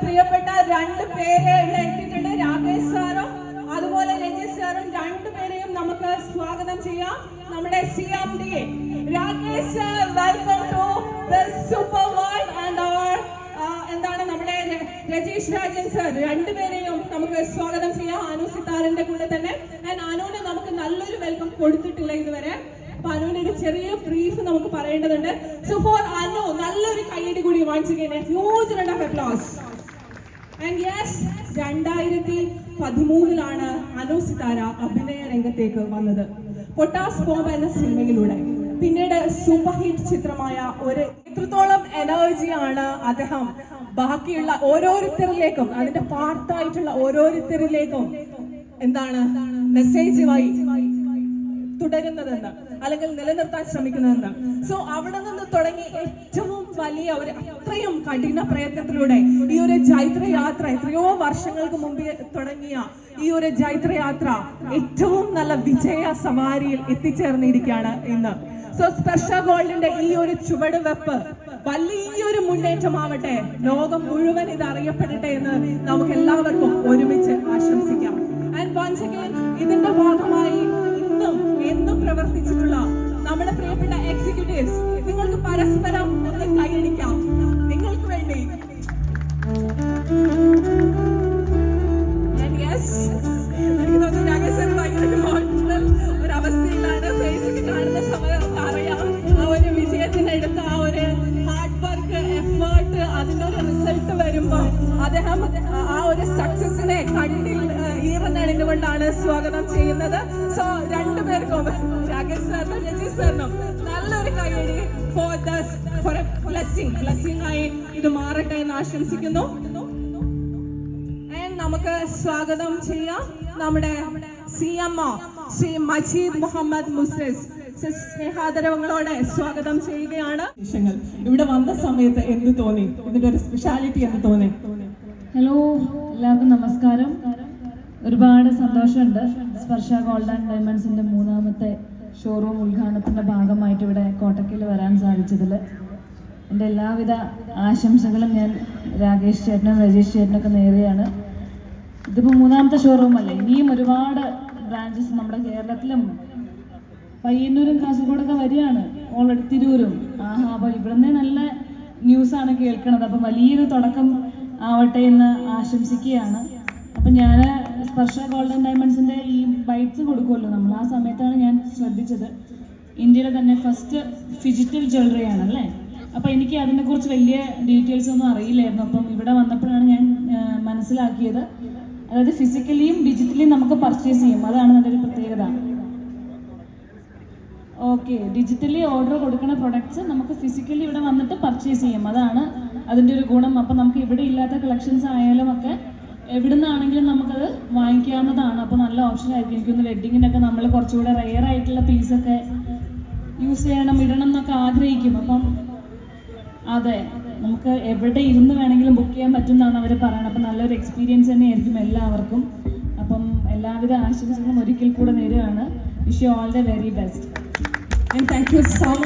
പ്രിയപ്പെട്ട രണ്ട് പേര് ഇവിടെ എത്തിയിട്ടുണ്ട്. രാകേഷ് സാറും അതുപോലെ രജേഷ് സാറും രണ്ടുപേരെയും നമുക്ക് സ്വാഗതം ചെയ്യാം. നമ്മുടെ C M D Rakesh sir welcome to super world and അവർ എന്താണ് നമ്മുടെ രജീഷ് രാജൻ സാർ രണ്ടുപേരെയും നമുക്ക് സ്വാഗതം ചെയ്യാം. അനു സിത്താറിന്റെ കൂടെ തന്നെ. ആൻഡ് അനുവിന് നമുക്ക് നല്ലൊരു വെൽക്കം കൊടുത്തിട്ടില്ല ഇതുവരെ. അപ്പൊ അനുവിന് ഒരു ചെറിയ ബ്രീഫ് നമുക്ക് പറയേണ്ടതുണ്ട്. സോ ഫോർ അനു നല്ലൊരു കൈയടി again a huge round of applause. And yes രണ്ടായിരത്തി പതിമൂന്നിലാണ് അനു സിതാര അഭിനയ രംഗത്തേക്ക് വന്നത്. പൊട്ടാസ് ബോംബ് എന്ന സിനിമയിലൂടെ. പിന്നീട് സൂപ്പർ ഹിറ്റ് ചിത്രമായ ഒരു എത്രത്തോളം എനർജിയാണ് അദ്ദേഹം. ബാക്കിയുള്ള ഓരോരുത്തരിലേക്കും അതിന്റെ പാർട്ടായിട്ടുള്ള ഓരോരുത്തരിലേക്കും എന്താണ് മെസ്സേജുമായി തുടരുന്നതെന്ന്. അല്ലെങ്കിൽ നിലനിർത്താൻ ശ്രമിക്കുന്നതെന്ന് സോ അവിടെ നിന്ന് തുടങ്ങി ഏറ്റവും വലിയ ഒരു അത്രയും കഠിന പ്രയത്നത്തിലൂടെ ഈ ഒരു ജൈത്രയാത്ര എത്രയോ വർഷങ്ങൾക്ക് മുമ്പേ തുടങ്ങിയ ഈ ഒരു ജൈത്രയാത്ര ഏറ്റവും നല്ല വിജയ സവാരിയിൽ എത്തിച്ചേർന്നിരിക്കുകയാണ് ഇന്ന്. സോ സ്പെർശ ഗോൾഡിന്റെ ഈ ഒരു ചുവടുവെപ്പ് വലിയൊരു മുന്നേറ്റമാവട്ടെ. ലോകം മുഴുവൻ ഇത് അറിയപ്പെടട്ടെ എന്ന് നമുക്ക് എല്ലാവർക്കും ഒരുമിച്ച് ആശംസിക്കാം. ആൻഡ് ഇതിന്റെ ഭാഗമായി പ്രവർത്തിച്ചിട്ടുള്ള നമ്മുടെ പ്രിയപ്പെട്ട എക്സിക്യൂട്ടീവ്സ് നിങ്ങൾക്ക് പരസ്പരം കൈയടിക്കാം. നിങ്ങൾക്ക് വേണ്ടി. ഒരു കാണുന്ന ആ ഒരു ആ ഒരു ഹാർഡ് വർക്ക് റിസൾട്ട് വരുമ്പോൾ അദ്ദേഹം ആ ഒരു സക്സസിനെ കണ്ടിൽ ഈറനണിഞ്ഞുകൊണ്ടാണ് സ്വാഗതം ചെയ്യുന്നത്. സോ രണ്ടുപേർക്കും രാകേഷ് സാറിനും രജി സാറിനും നല്ലൊരു കൈയടി for the for a blessing blessing ആയി ഇത് മാറട്ടെ എന്ന് ആശംസിക്കുന്നു. And നമുക്ക് സ്വാഗതം ചെയ്യാം നമ്മുടെ C M O Shri Majeed Muhammad മുസസ് സ്നേഹാദരവങ്ങളോടെ സ്വാഗതം ചെയ്യുകയാണ്. വിഷയങ്ങൾ ഇവിടെ വന്ന സമയത്ത് എന്ത് തോന്നി? ഇതിന്റെ ഒരു സ്പെഷ്യാലിറ്റി എന്ന് തോന്നി? ഹലോ എല്ലാവർക്കും നമസ്കാരം. ഒരുപാട് സന്തോഷമുണ്ട്. സ്പർശ ഗോൾഡ് ആൻഡ് ഡയമണ്ട്സിന്റെ മൂന്നാമത്തെ ഷോറൂം ഉദ്ഘാടനത്തിന്റെ ഭാഗമായിട്ട് ഇവിടെ കോട്ടക്കൽ വരാൻ സാധിച്ചതിൽ എന്റെ എല്ലാവിധ ആശംസകളും ഞാൻ രാകേഷ് ചേട്ടനും രജേഷ് ചേട്ടനൊക്കെ നേരെയാണ്. ഇതിപ്പോൾ മൂന്നാമത്തെ ഷോറൂം അല്ലേ? ഇനിയും ഒരുപാട് ബ്രാഞ്ചസ് നമ്മുടെ കേരളത്തിലും പയ്യന്നൂരും കാസർഗോഡൊക്കെ വരികയാണ്. ഓൾറെഡി തിരൂരും. ആഹാ അപ്പോൾ ഇവിടുന്ന് നല്ല ന്യൂസാണ് കേൾക്കുന്നത് അപ്പം വലിയൊരു തുടക്കം ആവട്ടെ എന്ന് ആശംസിക്കുകയാണ്. അപ്പം ഞാൻ സ്പർശ ഗോൾഡൻ ഡയമണ്ട്സിന്റെ ഈ ബൈറ്റ്സ് കൊടുക്കുമല്ലോ. നമ്മൾ ആ സമയത്താണ് ഞാൻ ശ്രദ്ധിച്ചത്. ഇന്ത്യയിലെ തന്നെ ഫസ്റ്റ് ഫിജിറ്റൽ ജ്വല്ലറി ആണല്ലേ അപ്പം എനിക്ക് അതിനെക്കുറിച്ച് വലിയ ഡീറ്റെയിൽസ് ഒന്നും അറിയില്ലായിരുന്നു. അപ്പം ഇവിടെ വന്നപ്പോഴാണ് ഞാൻ മനസ്സിലാക്കിയത്. അതായത് ഫിസിക്കലിയും ഡിജിറ്റലിയും നമുക്ക് പർച്ചേസ് ചെയ്യും. അതാണ് നല്ലൊരു ഒരു പ്രത്യേകത. ഓക്കെ. ഡിജിറ്റലി ഓർഡർ കൊടുക്കുന്ന പ്രൊഡക്ട്സ് നമുക്ക് ഫിസിക്കലി ഇവിടെ വന്നിട്ട് പർച്ചേസ് ചെയ്യും. അതാണ് അതിന്റെ ഒരു ഗുണം. അപ്പം നമുക്ക് ഇവിടെ ഇല്ലാത്ത കളക്ഷൻസ് ആയാലും ഒക്കെ എവിടെ നിന്നാണെങ്കിലും നമുക്കത് വാങ്ങിക്കാവുന്നതാണ്. അപ്പോൾ നല്ല ഓപ്ഷൻ ആയിരിക്കും. എനിക്കൊന്ന് വെഡ്ഡിങ്ങിനൊക്കെ നമ്മൾ കുറച്ചുകൂടെ റെയർ ആയിട്ടുള്ള പീസൊക്കെ യൂസ് ചെയ്യണം ഇടണം എന്നൊക്കെ ആഗ്രഹിക്കും. അപ്പം അതെ നമുക്ക് എവിടെ ഇരുന്ന് വേണമെങ്കിലും ബുക്ക് ചെയ്യാൻ പറ്റുമെന്നാണ് അവർ പറയുന്നത് അപ്പം നല്ലൊരു എക്സ്പീരിയൻസ് തന്നെയായിരിക്കും എല്ലാവർക്കും. അപ്പം എല്ലാവിധ ആശംസകളും ഒരിക്കൽ കൂടെ നേരുകയാണ്. Wish you all the very best And thank you so much.